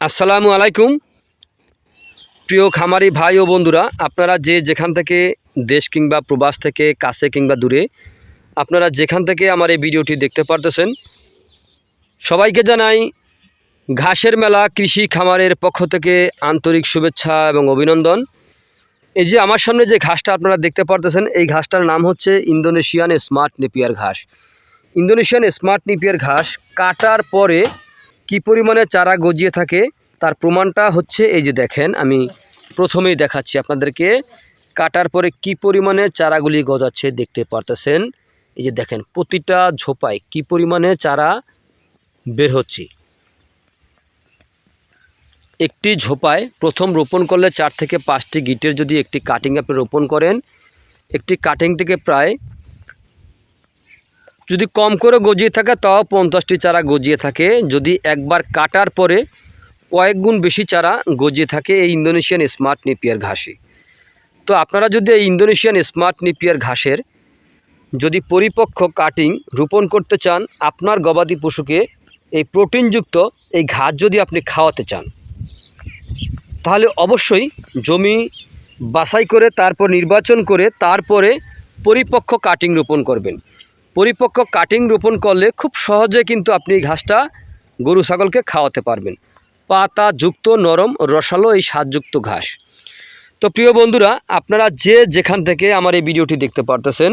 আসসালামু আলাইকুম। প্রিয় খামারি ভাই ও বন্ধুরা, আপনারা যে যেখান থেকে দেশ কিংবা প্রবাস থেকে কাছে কিংবা দূরে, আপনারা যেখান থেকে আমার এই ভিডিওটি দেখতে পারতেছেন, সবাইকে জানাই ঘাসের মেলা কৃষি খামারের পক্ষ থেকে আন্তরিক শুভেচ্ছা এবং অভিনন্দন। এই যে আমার সামনে যে ঘাসটা আপনারা দেখতে পারতেছেন, এই ঘাসটার নাম হচ্ছে ইন্দোনেশিয়ান স্মার্ট নেপিয়ার ঘাস। ইন্দোনেশিয়ান স্মার্ট নেপিয়ার ঘাস কাটার পরে কি পরিমাণে চারা গজিয়ে থাকে তার প্রমাণটা হচ্ছে এই যে দেখেন, আমি প্রথমেই দেখাচ্ছি আপনাদেরকে কাটার পরে কি পরিমাণে চারাগুলি গজাচ্ছে দেখতে পারতেছেন। এই যে দেখেন, প্রতিটা ঝোপায় কি পরিমাণে চারা বের হচ্ছে। একটি ঝোপায় প্রথম রোপণ করলে চার থেকে পাঁচটি গিটের যদি একটি কাটিং আপনি রোপণ করেন, একটি কাটিং থেকে প্রায় যদি কম করে গজিয়ে থাকে, তাও পঞ্চাশটি চারা গজিয়ে থাকে। যদি একবার কাটার পরে কয়েক গুণ বেশি চারা গজিয়ে থাকে, এই ইন্দোনেশিয়ান স্মার্ট নেপিয়ার ঘাসে তো আপনারা যদি এই ইন্দোনেশিয়ান স্মার্ট নেপিয়ার ঘাসের যদি পরিপক্ক কাটিং রোপণ করতে চান, আপনার গবাদি পশুকে এই প্রোটিনযুক্ত এই ঘাস যদি আপনি খাওয়াতে চান, তাহলে অবশ্যই জমি বাছাই করে, তারপর নির্বাচন করে, তারপরে পরিপক্ক কাটিং রোপণ করবেন। পরিপক্ক কাটিং রোপণ করলে খুব সহজে কিন্তু আপনি এই ঘাসটা গরু ছাগলকে খাওয়াতে পারবেন। পাতা যুক্ত, নরম, রসালো এই স্বাদযুক্ত ঘাস। তো প্রিয় বন্ধুরা, আপনারা যে যেখান থেকে আমার এই ভিডিওটি দেখতে পারতেছেন,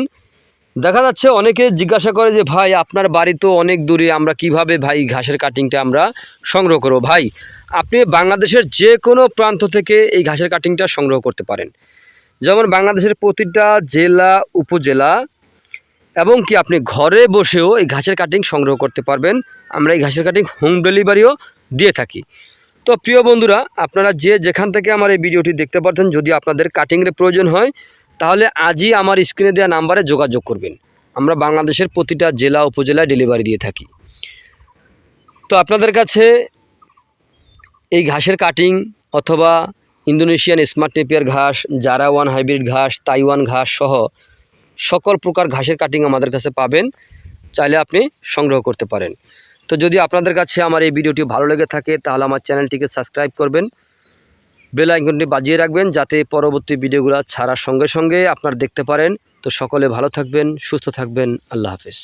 দেখা যাচ্ছে অনেকে জিজ্ঞাসা করে যে, ভাই, আপনার বাড়ি তো অনেক দূরে, আমরা কীভাবে ভাই ঘাসের কাটিংটা আমরা সংগ্রহ করব? ভাই, আপনি বাংলাদেশের যে কোনো প্রান্ত থেকে এই ঘাসের কাটিংটা সংগ্রহ করতে পারেন। যেমন বাংলাদেশের প্রতিটা জেলা, উপজেলা এবং কি আপনি ঘরে বসেও এই ঘাসের কাটিং সংগ্রহ করতে পারবেন। আমরা এই ঘাসের কাটিং হোম ডেলিভারিও দিয়ে থাকি। তো প্রিয় বন্ধুরা, আপনারা যে যেখান থেকে আমার এই ভিডিওটি দেখতে পারতেন যদি আপনাদের কাটিংয়ের প্রয়োজন হয়, তাহলে আজই আমার স্ক্রিনে দেওয়া নাম্বারে যোগাযোগ করবেন। আমরা বাংলাদেশের প্রতিটা জেলা, উপজেলায় ডেলিভারি দিয়ে থাকি। তো আপনাদের কাছে এই ঘাসের কাটিং অথবা ইন্দোনেশিয়ান স্মার্ট নেপিয়ার ঘাস জারা ওয়ান হাইব্রিড ঘাস, তাইওয়ান ঘাস সহ সকল প্রকার ঘাসের কাটিং আমাদের কাছে পাবেন, চাইলে আপনি সংগ্রহ করতে পারেন। তো যদি আপনাদের কাছে আমার এই ভিডিওটি ভালো লেগে থাকে, তাহলে আমার চ্যানেলটিকে সাবস্ক্রাইব করবেন বেল আইকনটি বাজিয়ে রাখবেন, যাতে পরবর্তী ভিডিওগুলো ছাড়ার সঙ্গে সঙ্গে আপনার দেখতে পারেন। তো সকলে ভালো থাকবেন, সুস্থ থাকবেন, আল্লাহ হাফেজ।